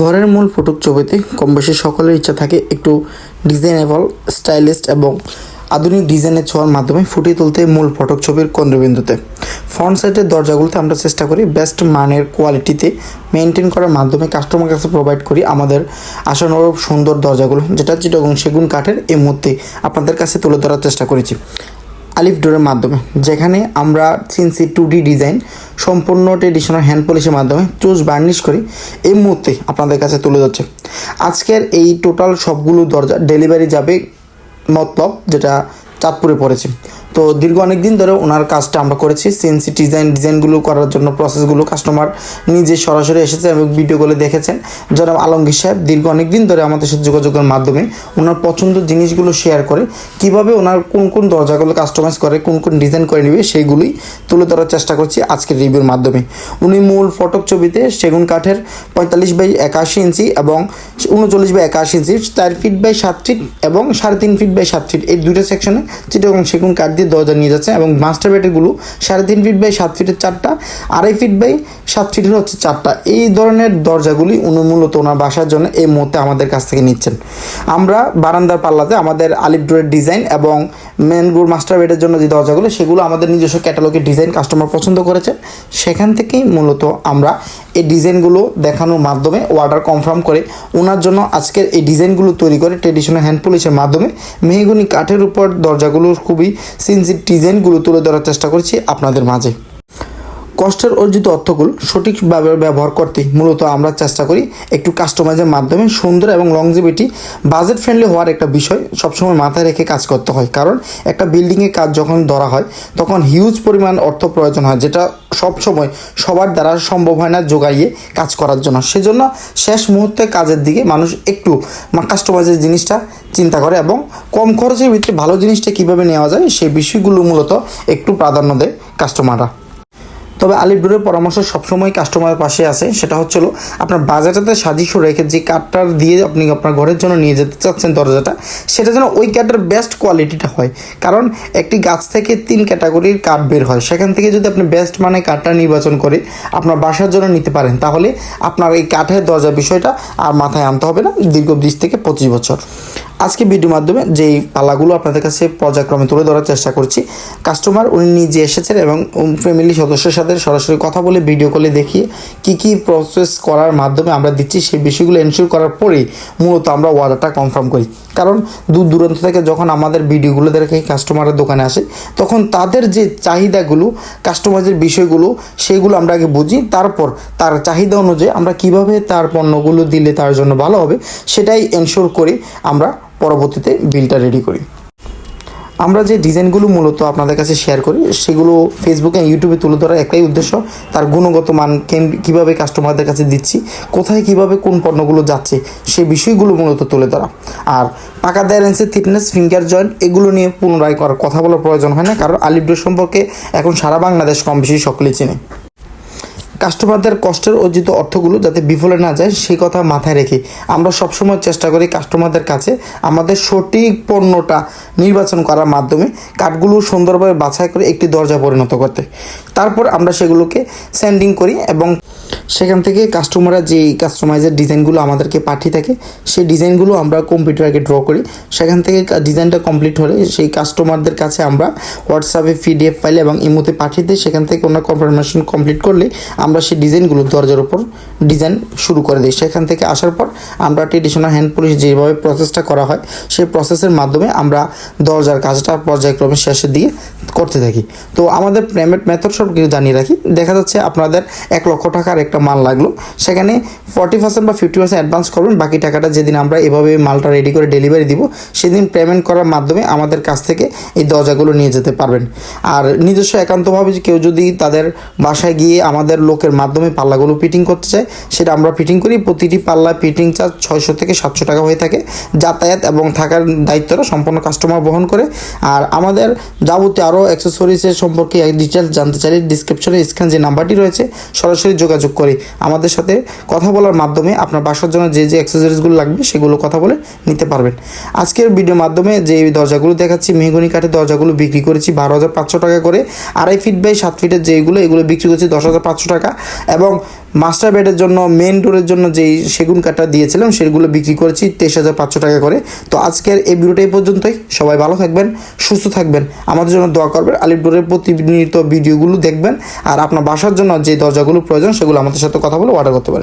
ঘরের মূল ফটক ছবিতে কম বেশি সকলের ইচ্ছা থাকে একটু ডিজাইনেবল, স্টাইলিস্ট এবং আধুনিক ডিজাইনের ছোঁয়ার মাধ্যমে ফুটিয়ে তুলতে মূল ফটক ছবির কেন্দ্রবিন্দুতে। ফ্রন্ট সাইডের দরজাগুলোতে আমরা চেষ্টা করি বেস্ট মানের কোয়ালিটিতে মেনটেন করার মাধ্যমে কাস্টমার কাছে প্রোভাইড করি আমাদের আশানুরূপ সুন্দর দরজাগুলো, যেটা চিটগং সেগুন কাঠের এই মুহূর্তে আপনাদের কাছে তুলে ধরার চেষ্টা করেছি। আলিফ ডোরের মাধ্যমে, যেখানে আমরা সিনসি টু ডি ডিজাইন, সম্পূর্ণ ট্রেডিশনাল হ্যান্ড পলিশের মাধ্যমে চুজ বার্নিশ করি। এই মুহূর্তে আপনাদের কাছে তুলে ধরছে। আজকের এই টোটাল সবগুলো দরজা ডেলিভারি যাবে মতলব যেটা চাঁদপুরে পড়েছে। তো দীর্ঘ অনেক দিন ধরে ওনার কাজটা আমরা করেছি সিএনসি ডিজাইন ডিজাইনগুলো করার জন্য প্রসেসগুলো কাস্টমার নিজে সরাসরি এসেছে এবং ভিডিওগুলো দেখেছেন। জনাব আলমগীর সাহেব, দীর্ঘ অনেক দিন ধরে আমাদের সাথে যোগাযোগের মাধ্যমে ওনার পছন্দের জিনিসগুলো শেয়ার করে, কীভাবে ওনার কোন কোন দরজাগুলো কাস্টমাইজ করে, কোন কোন ডিজাইন করে নেবে সেইগুলোই তুলে ধরার চেষ্টা করছি আজকের রিভিউর মাধ্যমে। উনি মূল ফটক ছবিতে সেগুন কাঠের পঁয়তাল্লিশ বাই একাশি ইঞ্চি এবং উনচল্লিশ বাই একাশি ইঞ্চি, চার ফিট বাই সাত ফিট এবং সাড়ে তিন ফিট বাই সাত ফিট এই দুটো সেকশনে চিটাগং সেগুন কাঠ দিয়ে দরজা নিয়ে যাচ্ছে এবং মাস্টার বেডেরগুলো সাড়ে তিন ফিট বাই সাত ফিটের চারটা, আড়াই ফিট বাই সাত ফিটের হচ্ছে চারটা। এই ধরনের দরজাগুলি উনি ওনার বাসার জন্য এই মুহূর্তে আমাদের কাছ থেকে নিচ্ছেন। আমরা বারান্দার পাল্লাতে আমাদের আলিপ ডোরের ডিজাইন এবং গুড় মাস্টার বেডের জন্য যে দরজাগুলো, সেগুলো আমাদের নিজস্ব ক্যাটালগের ডিজাইন কাস্টমার পছন্দ করেছে। সেখান থেকেই মূলত আমরা এই ডিজাইনগুলো দেখানোর মাধ্যমে অর্ডার কনফার্ম করে ওনার জন্য আজকের এই ডিজাইনগুলো তৈরি করে ট্রেডিশনাল হ্যান্ড পুলিশের মাধ্যমে মেহগুনি কাঠের উপর দরজাগুলোর খুবই সিনসিভ ডিজাইনগুলো তুলে ধরার চেষ্টা করছি আপনাদের মাঝে। কষ্টের অর্জিত অর্থগুলো সঠিকভাবে ব্যবহার করতে মূলত আমরা চেষ্টা করি একটু কাস্টমাইজের মাধ্যমে সুন্দর এবং লংজিভিটি বাজেট ফ্রেন্ডলি হওয়ার একটা বিষয় সবসময় মাথায় রেখে কাজ করতে হয়। কারণ একটা বিল্ডিংয়ে কাজ যখন ধরা হয়, তখন হিউজ পরিমাণ অর্থ প্রয়োজন হয়, যেটা সবসময় সবার দ্বারা সম্ভব হয় না জোগাইয়ে কাজ করার জন্য। সেজন্য শেষ মুহূর্তে কাজের দিকে মানুষ একটু কাস্টমাইজের জিনিসটা চিন্তা করে এবং কম খরচের ভিতরে ভালো জিনিসটা কীভাবে নেওয়া যায় সেই বিষয়গুলো মূলত একটু প্রাধান্য দেয় কাস্টমাররা তবে আলিপুরের পরামর্শ সবসময় কাস্টমারের পাশে আছে। সেটা হচ্ছিল, আপনার বাজারটাতে সাজিশ রেখে যে কাঠটা দিয়ে আপনি আপনার ঘরের জন্য নিয়ে যেতে চাচ্ছেন দরজাটা, সেটা যেন ওই কাঠের বেস্ট কোয়ালিটিটা হয়। কারণ একটি গাছ থেকে তিন ক্যাটাগরির কাঠ বের হয়। সেখান থেকে যদি আপনি বেস্ট মানে কাঠটা নির্বাচন করে আপনার বাসার জন্য নিতে পারেন, তাহলে আপনার এই কাঠের দরজা বিষয়টা আর মাথায় আনতে হবে না দীর্ঘ বিশ থেকে পঁচিশ বছর। আজকে ভিডিওর মাধ্যমে যেই পালাগুলো আপনাদের কাছে পর্যায়ক্রমে তুলে ধরার চেষ্টা করছি কাস্টমার উনি নিজে এসেছেন এবং ফ্যামিলি সদস্যের সাথে সরাসরি কথা বলে ভিডিও কলে দেখিয়ে কি কি প্রসেস করার মাধ্যমে আমরা দিচ্ছি, সেই বিষয়গুলো এনশিওর করার পরেই মূলত আমরা অর্ডারটা কনফার্ম করি। কারণ দূর দূরান্ত থেকে যখন আমাদের ভিডিওগুলো দেখে কাস্টমারের দোকানে আসে, তখন তাদের যে চাহিদাগুলো কাস্টমাইজের বিষয়গুলো, সেগুলো আমরা আগে বুঝি, তারপর তার চাহিদা অনুযায়ী আমরা কীভাবে তার পণ্যগুলো দিলে তার জন্য ভালো হবে, সেটাই এনশিওর করে আমরা পরবর্তীতে বিলটা রেডি করি। আমরা যে ডিজাইনগুলো মূলত আপনাদের কাছে শেয়ার করি, সেগুলো ফেসবুকে ইউটিউবে তুলে ধরার একটাই উদ্দেশ্য, তার গুণগত মান কীভাবে কাস্টমারদের কাছে দিচ্ছি, কোথায় কীভাবে কোন পণ্যগুলো যাচ্ছে সেই বিষয়গুলো মূলত তুলে ধরা। আর পাকা দেয়ারেন্সের থিকনেস ফিঙ্গার জয়েন্ট এগুলো নিয়ে পুনরায় করার কথা বলার প্রয়োজন হয় না, কারণ আলিপডোর সম্পর্কে এখন সারা বাংলাদেশ কম বেশি সকলেই চেনে। কাস্টমারদের কষ্টের অর্জিত অর্থগুলো যাতে বিফলে না যায় সেই কথা মাথায় রেখে আমরা সবসময় চেষ্টা করি কাস্টমারদের কাছে আমাদের সঠিক পণ্যটা নির্বাচন করার মাধ্যমে কাঠগুলো সুন্দরভাবে বাছাই করে একটি দরজা পরিণত করতে। তারপর আমরা সেগুলোকে সেন্ডিং করি এবং সেখান থেকে কাস্টমাররা যে কাস্টমাইজের ডিজাইনগুলো আমাদেরকে পাঠিয়ে থাকে, সেই ডিজাইনগুলো আমরা কম্পিউটারকে ড্র করি। সেখান থেকে ডিজাইনটা কমপ্লিট হলে সেই কাস্টমারদের কাছে আমরা হোয়াটসঅ্যাপে পিডিএফ ফাইলে এবং ইমোতে পাঠিয়ে দিই। সেখান থেকে ওনার কনফার্মেশন কমপ্লিট করলে আমরা সেই ডিজাইনগুলো দরজার উপর ডিজাইন শুরু করে দিই। সেখান থেকে আসার পর আমরা ট্রেডিশনাল হ্যান্ড পলিশ যেভাবে প্রসেসটা করা হয়, সেই প্রসেসের মাধ্যমে আমরা দরজার কাজটা পর্যায়ক্রমে শেষে দিয়ে করতে থাকি। তো আমাদের পেমেন্ট মেথড সব কিছু জানিয়ে রাখি। দেখা যাচ্ছে আপনাদের এক লক্ষ টাকার একটা মাল লাগল। সেখানে ফর্টি পার্সেন্ট বা ফিফটি পার্সেন্ট অ্যাডভান্স করবেন। বাকি টাকাটা যেদিন আমরা এভাবে মালটা রেডি করে ডেলিভারি দিব, সেদিন পেমেন্ট করার মাধ্যমে আমাদের কাছ থেকে এই দরজাগুলো নিয়ে যেতে পারবেন। আর নিজস্ব একান্তভাবে কেউ যদি তাদের বাসায় গিয়ে আমাদের লোকের মাধ্যমে পাল্লাগুলো ফিটিং করতে চায়, সেটা আমরা ফিটিং করি। প্রতিটি পাল্লা ফিটিং চার্জ ছয়শো থেকে সাতশো টাকা হয়ে থাকে। যাতায়াত এবং থাকার দায়িত্বটা সম্পূর্ণ কাস্টমার বহন করে। আর আমাদের যাবতীয় আরও অ্যাক্সেসরিজের সম্পর্কে ডিটেলস জানতে চাইলে ডিসক্রিপশনে স্ক্যান যে নাম্বারটি রয়েছে, সরাসরি যোগাযোগ করে আমাদের সাথে কথা বলার মাধ্যমে আপনার বাসার জন্য যে যে অ্যাক্সেসরিজগুলো লাগবে সেগুলো কথা বলে নিতে পারবেন। আজকের ভিডিওর মাধ্যমে যে দরজাগুলো দেখাচ্ছি, মেহগনি কাঠের দরজাগুলো বিক্রি করেছি বারো হাজার পাঁচশো টাকা করে। আড়াই ফিট বাই সাত ফিটের যেগুলো এগুলো বিক্রি করছি দশ হাজার পাঁচশো টাকা। এবং মাস্টার বেডের জন্য মেন ডোরের জন্য যেই সেগুন কাঠটা দিয়েছিলাম, সেগুলো বিক্রি করেছি তেইশ হাজার পাঁচশো টাকা করে। তো আজকের এই ভিডিওটা এই পর্যন্তই। সবাই ভালো থাকবেন, সুস্থ থাকবেন। আমাদের জন্য দোয়া করবেন আলিপ ডোরের প্রতিনিয়ত ভিডিওগুলো দেখবেন। আর আপনার বাসার জন্য যে দরজাগুলো প্রয়োজন, সেগুলো আমাদের সাথে কথা বলে অর্ডার করতে পারেন।